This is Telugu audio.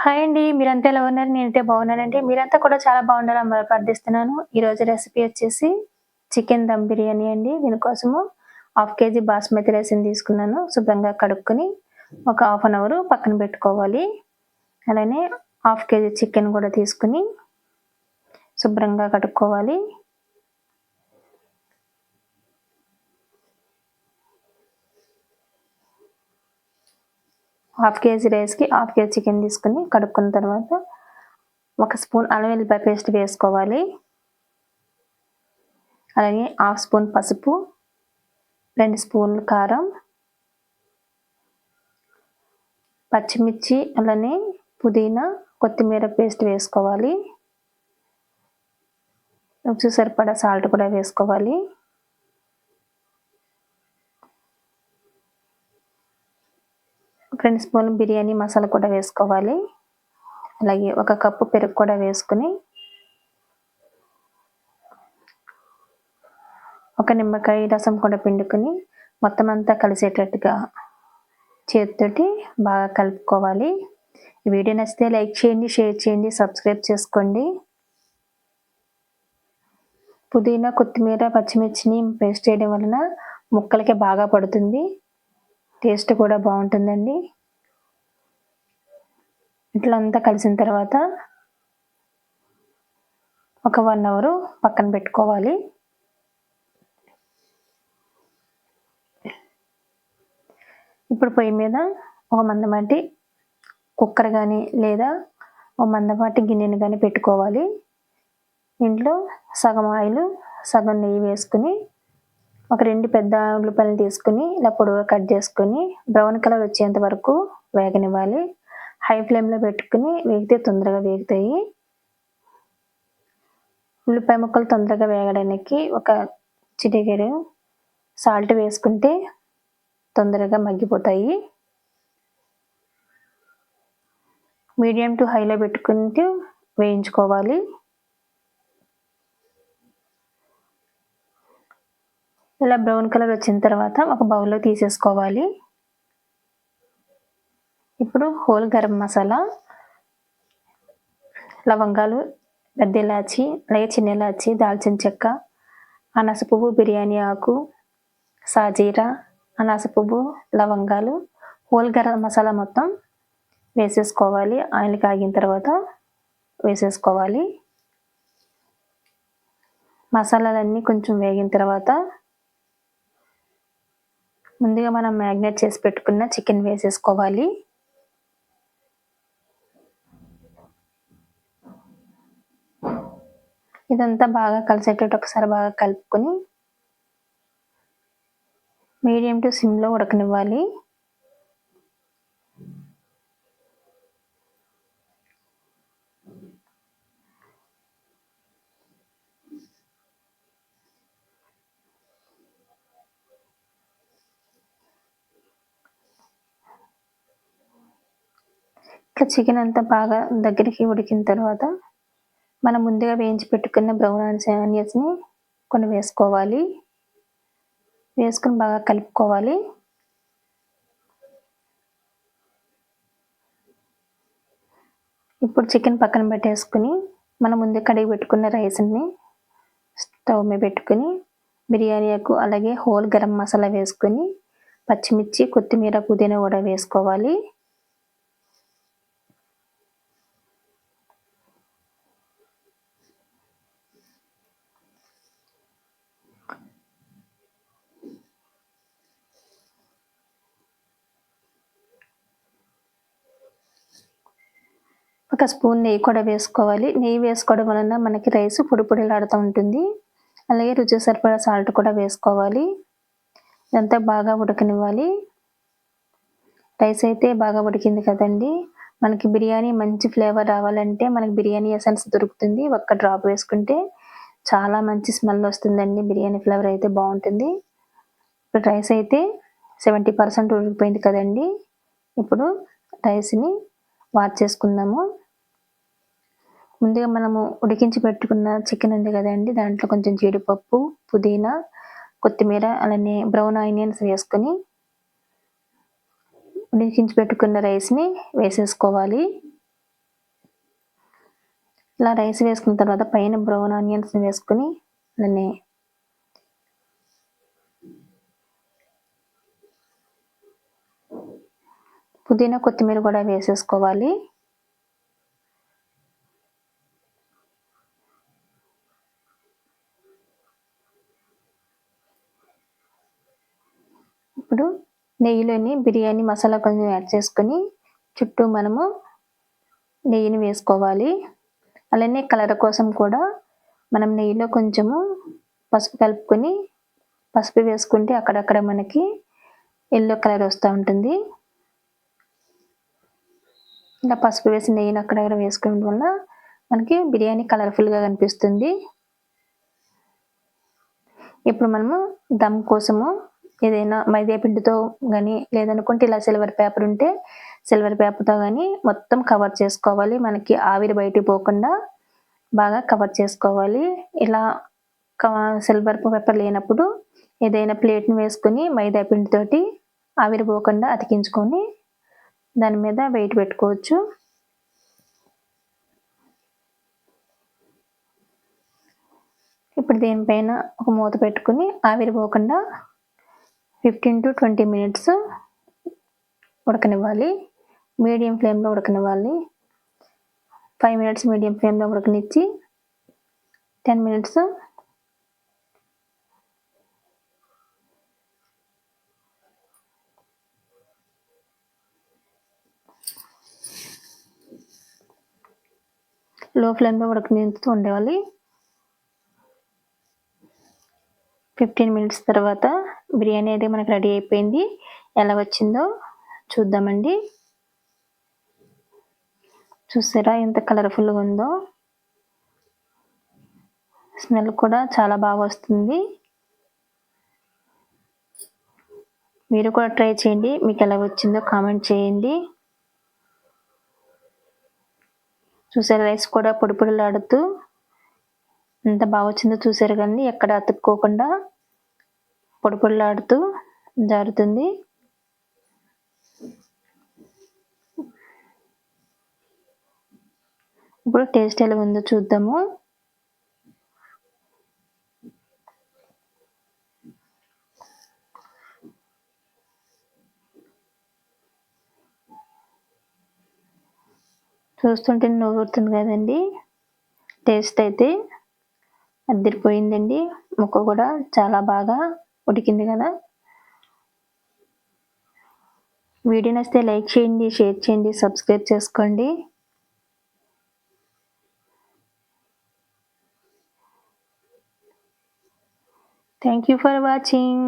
హాయ్ అండి. మీరంతా ఎలా ఉన్నారు? నేనైతే బాగున్నానండి. మీరంతా కూడా చాలా బాగుండాలని మరి ప్రార్థిస్తున్నాను. ఈరోజు రెసిపీ వచ్చేసి చికెన్ దమ్ బిర్యానీ అండి. దీనికోసము హాఫ్ కేజీ బాస్మతి రైస్‌ని తీసుకున్నాను. శుభ్రంగా కడుక్కొని ఒక హాఫ్ అన్ అవర్ పక్కన పెట్టుకోవాలి. అలానే హాఫ్ కేజీ చికెన్ కూడా తీసుకొని శుభ్రంగా కడుక్కోవాలి. హాఫ్ కేజీ రైస్కి హాఫ్ కేజీ చికెన్ తీసుకుని కడుక్కున్న తర్వాత ఒక స్పూన్ అల్లం వెల్లిపాయ పేస్ట్ వేసుకోవాలి. అలాగే హాఫ్ స్పూన్ పసుపు రెండు స్పూన్లు కారం పచ్చిమిర్చి అలానే పుదీనా కొత్తిమీర పేస్ట్ వేసుకోవాలి. రుచి సరిపడా సాల్ట్ కూడా వేసుకోవాలి. రెండు స్పూన్లు బిర్యానీ మసాలా కూడా వేసుకోవాలి. అలాగే ఒక కప్పు పెరుగు కూడా వేసుకుని ఒక నిమ్మకాయ రసం కూడా పిండుకొని మొత్తం అంతా కలిసేటట్టుగా చేతితోటి బాగా కలుపుకోవాలి. ఈ వీడియో నచ్చితే లైక్ చేయండి షేర్ చేయండి సబ్స్క్రైబ్ చేసుకోండి. పుదీనా కొత్తిమీర పచ్చిమిర్చిని పేస్ట్ చేయడం వలన ముక్కలకి బాగా పడుతుంది. టేస్ట్ కూడా బాగుంటుందండి. ఇట్లా అంతా కలిసిన తర్వాత ఒక వన్ అవర్ పక్కన పెట్టుకోవాలి. ఇప్పుడు పొయ్యి మీద ఒక మందమాటి కుక్కర్ కానీ లేదా ఒక మందపాటి గిన్నెని కానీ పెట్టుకోవాలి. ఇంట్లో సగం ఆయిల్ సగం నెయ్యి వేసుకుని ఒక రెండు పెద్ద ఉల్లిపాయలు తీసుకుని ఇలా పొడవుగా కట్ చేసుకొని బ్రౌన్ కలర్ వచ్చేంత వరకు వేగనివ్వాలి. హై ఫ్లేమ్లో పెట్టుకుని వేగితే తొందరగా వేగుతాయి. ఉల్లిపాయ ముక్కలు తొందరగా వేగడానికి ఒక చిటికెడు సాల్ట్ వేసుకుంటే తొందరగా మగ్గిపోతాయి. మీడియం టు హైలో పెట్టుకుంటూ వేయించుకోవాలి. ఇలా బ్రౌన్ కలర్ వచ్చిన తర్వాత ఒక బౌల్లో తీసేసుకోవాలి. ఇప్పుడు హోల్ గరం మసాలా లవంగాలు పెద్ద ఇలాచి అలాగే చిన్న ఇలాచి దాల్చిన చెక్క అనాస పువ్వు బిర్యానీ ఆకు సాజీరా అనాస పువ్వు లవంగాలు. హోల్ గరం మసాలా మొత్తం వేసేసుకోవాలి. ఆయిల్ కాగిన తర్వాత వేసేసుకోవాలి. మసాలాలన్నీ కొంచెం వేగిన తర్వాత ముందుగా మనం మ్యాగ్నేట్ చేసి పెట్టుకున్న చికెన్ వేసేసుకోవాలి. ఇదంతా బాగా కలిసేటట్టు ఒకసారి బాగా కలుపుకొని మీడియం టు సిమ్లో ఉడకనివ్వాలి. ఇట్లా చికెన్ అంతా బాగా దగ్గరికి ఉడికిన తర్వాత మనం ముందుగా వేయించి పెట్టుకున్న బ్రౌన్ ఆనియన్స్ని కొన్ని వేసుకోవాలి. వేసుకొని బాగా కలుపుకోవాలి. ఇప్పుడు చికెన్ పక్కన పెట్టేసుకుని మనం ముందు కడిగి పెట్టుకున్న రైస్ని స్టవ్ మీద పెట్టుకుని బిర్యానీకు అలాగే హోల్ గరం మసాలా వేసుకొని పచ్చిమిర్చి కొత్తిమీర పుదీనా కూడా వేసుకోవాలి. ఒక స్పూన్ నెయ్యి కూడా వేసుకోవాలి. నెయ్యి వేసుకోవడం వలన మనకి రైస్ పొడిపొడిలాడుతూ ఉంటుంది. అలాగే రుచి సరిపడా సాల్ట్ కూడా వేసుకోవాలి. ఇదంతా బాగా ఉడకనివ్వాలి. రైస్ అయితే బాగా ఉడికింది కదండి. మనకి బిర్యానీ మంచి ఫ్లేవర్ రావాలంటే మనకి బిర్యానీ ఎసెన్స్ దొరుకుతుంది. ఒక్క డ్రాప్ వేసుకుంటే చాలా మంచి స్మెల్ వస్తుందండి. బిర్యానీ ఫ్లేవర్ అయితే బాగుంటుంది. ఇప్పుడు రైస్ అయితే సెవెంటీ పర్సెంట్ ఉడికిపోయింది కదండి. ఇప్పుడు రైస్ని వాచ్ చేసుకుందాము. ముందుగా మనము ఉడికించి పెట్టుకున్న చికెన్ ఉంది కదండి దాంట్లో కొంచెం జీడిపప్పు పుదీనా కొత్తిమీర అలానే బ్రౌన్ ఆనియన్స్ వేసుకొని ఉడికించి పెట్టుకున్న రైస్ని వేసేసుకోవాలి. ఇలా రైస్ వేసుకున్న తర్వాత పైన బ్రౌన్ ఆనియన్స్ని వేసుకొని అలానే పుదీనా కొత్తిమీర కూడా వేసేసుకోవాలి ఇప్పుడు నెయ్యిలోని బిర్యానీ మసాలా కొంచెం యాడ్ చేసుకొని చుట్టూ మనము నెయ్యిని వేసుకోవాలి. అలానే కలర్ కోసం కూడా మనం నెయ్యిలో కొంచెము పసుపు కలుపుకొని పసుపు వేసుకుంటే అక్కడక్కడ మనకి ఎల్లో కలర్ వస్తూ ఉంటుంది. ఇలా పసుపు వేసి నెయ్యిని అక్కడక్కడ వేసుకోవడం వల్ల మనకి బిర్యానీ కలర్ఫుల్గా కనిపిస్తుంది. ఇప్పుడు మనము దమ్ కోసము ఏదైనా మైదా పిండితో కానీ లేదనుకుంటే ఇలా సిల్వర్ పేపర్ ఉంటే సిల్వర్ పేపర్తో కానీ మొత్తం కవర్ చేసుకోవాలి. మనకి ఆవిరి బయటికి పోకుండా బాగా కవర్ చేసుకోవాలి. ఇలా సిల్వర్ పేపర్ లేనప్పుడు ఏదైనా ప్లేట్ని వేసుకొని మైదా పిండితోటి ఆవిరి పోకుండా అతికించుకొని దాని మీద వెయిట్ పెట్టుకోవచ్చు. ఇప్పుడు దీనిపైన ఒక మూత పెట్టుకుని ఆవిరి పోకుండా ఫిఫ్టీన్ టు ట్వంటీ మినిట్స్ ఉడకనివ్వాలి. మీడియం ఫ్లేమ్లో ఉడకనివ్వాలి. ఫైవ్ మినిట్స్ మీడియం ఫ్లేమ్లో ఉడకనిచ్చి టెన్ మినిట్స్లో ఫ్లేమ్లో ఉడకనిస్తూ ఉండేవాలి. ఫిఫ్టీన్ మినిట్స్ తర్వాత బిర్యానీ అయితే మనకు రెడీ అయిపోయింది. ఎలా వచ్చిందో చూద్దామండి. చూసారా ఎంత కలర్ఫుల్గా ఉందో? స్మెల్ కూడా చాలా బాగా వస్తుంది. మీరు కూడా ట్రై చేయండి. మీకు ఎలా వచ్చిందో కామెంట్ చేయండి. చూసారు రైస్ కూడా పొడి పొడిలాడుతూ ఎంత బాగా వచ్చిందో చూసారు కానీ ఎక్కడ అతుక్కోకుండా. పొడిపొడిలాడుతూ జారుతుంది. ఇప్పుడు టేస్ట్ ఎలా ఉందో చూద్దాము. చూస్తుంటే నవ్వుతుంది కదండి. టేస్ట్ అయితే అద్దరిపోయిందండి ముక్క కూడా చాలా బాగా ఉడికింది కదా. వీడియో నచ్చితే లైక్ చేయండి షేర్ చేయండి సబ్స్క్రైబ్ చేసుకోండి. Thank you for watching